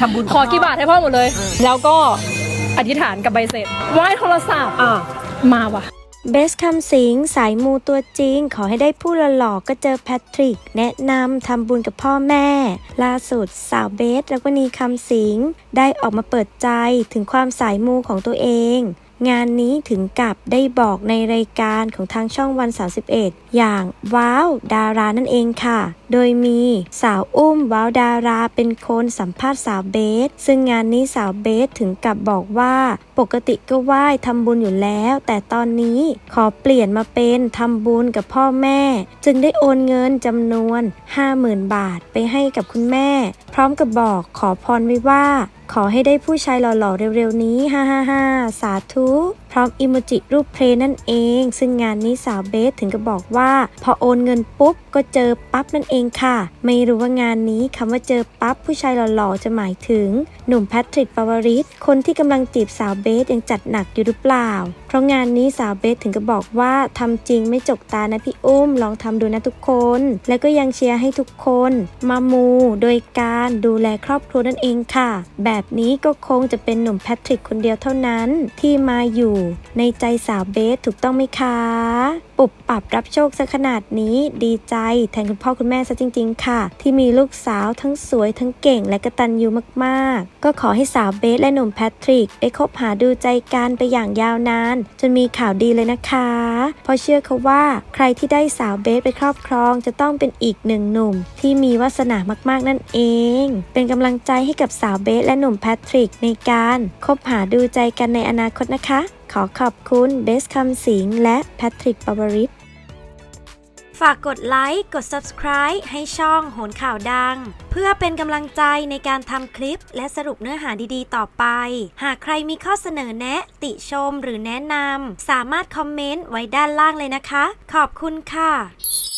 ทำบุญกับขอกี่บาทให้พ่อหมดเลยเออแล้วก็อธิษฐานกับใบเสร็จไหว้โทรศัพท์อ่ามาว่ะ เบสคำสิงสายมูตัวจริง ขอให้ได้ผู้หล่อๆก็เจอแพทริก แนะนำทำบุญกับพ่อแม่ ล่าสุดสาวเบสแล้วก็นีคำสิง ได้ออกมาเปิดใจถึงความสายมูของตัวเอง งานนี้ถึงกับได้บอกในรายการของทางช่องวัน 31 อย่างว้าวดารานั่นเองค่ะ โดยมีสาวอุ้มว้าวดาราเป็นคนสัมภาษณ์สาวเบส ซึ่งงานนี้สาวเบสถึงกับบอกว่า ปกติก็ไหว้ทำบุญอยู่แล้ว แต่ตอนนี้ขอเปลี่ยนมาเป็นทำบุญกับพ่อแม่ จึงได้โอนเงินจำนวน 50,000 บาทไปให้กับคุณแม่ พร้อมกับบอกขอพรไว้ว่า ขอให้ได้ผู้ชายหล่อๆเร็วๆนี้ ฮ่าฮ่าฮ่าสาธุ พร้อมอิโมจิรูปเพลงนั่นเอง ซึ่งงานนี้สาวเบสถึงกับบอกว่า พอโอนเงินปุ๊บก็เจอปั๊บนั่นเองค่ะ ไม่รู้ว่างานนี้คำว่าเจอปั๊บผู้ชายหล่อๆ จะหมายถึง หนุ่มแพทริกปาวริสคนที่กำลังจีบสาวเบสยังจัดหนักอยู่หรือเปล่า เพราะงานนี้สาวเบสถึงกับบอกว่าทำจริงไม่จกตานะพี่อุ้มลองทำดูนะทุกคน แล้วก็ยังเชียร์ให้ทุกคนมามูโดยการดูแลครอบครัวนั่นเองค่ะ แบบนี้ก็คงจะเป็นหนุ่มแพทริกคนเดียวเท่านั้น ที่มาอยู่ในใจสาวเบสถูกต้องไหมคะ ปุบปรับรับโชคซะขนาดนี้ดีใจแทนคุณพ่อคุณแม่ซะจริง ๆ ค่ะ ที่มีลูกสาวทั้งสวยทั้งเก่งและกระตัญญูมากๆ ก็ขอให้สาวเบสและหนุ่มแพทริก ได้คบหาดูใจกันไปอย่างยาวนาน จนมีข่าวดีเลยนะคะเพราะเชื่อเขาว่าใครที่ได้สาวเบสไปครอบครองจะต้องเป็นอีกหนึ่งหนุ่ม ที่มีวาสนามากๆนั่นเอง เป็นกำลังใจให้กับสาวเบสและหนุ่มแพทริกในการคบหาดูใจกันในอนาคตนะคะขอขอบคุณเบสคำสิงและแพทริกปวริสฝากกดไลค์ กด subscribe ให้ช่องโหนข่าวดัง เพื่อเป็นกำลังใจในการทำคลิปและสรุปเนื้อหาดีๆ ต่อไป หากใครมีข้อเสนอแนะ ติชมหรือแนะนำสามารถคอมเมนต์ไว้ด้านล่างเลยนะคะ ขอบคุณค่ะ